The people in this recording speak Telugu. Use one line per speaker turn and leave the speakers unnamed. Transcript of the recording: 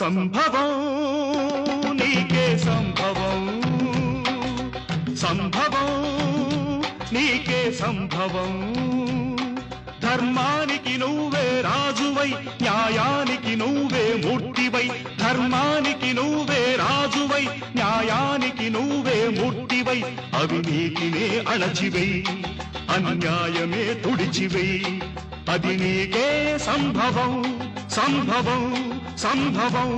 సంభవం నీకే సంభవం. సంభవం నీకే సంభవం. ధర్మానికి నువ్వే రాజువై న్యాయానికి నువ్వే మూర్తివై. ధర్మానికి నువ్వే రాజువై న్యాయానికి నువ్వే మూర్తివై. అవినీతినే అణచివై అన్యాయమే తుడిచివై. అది నీకే సంభవం. సంభవం సంభవం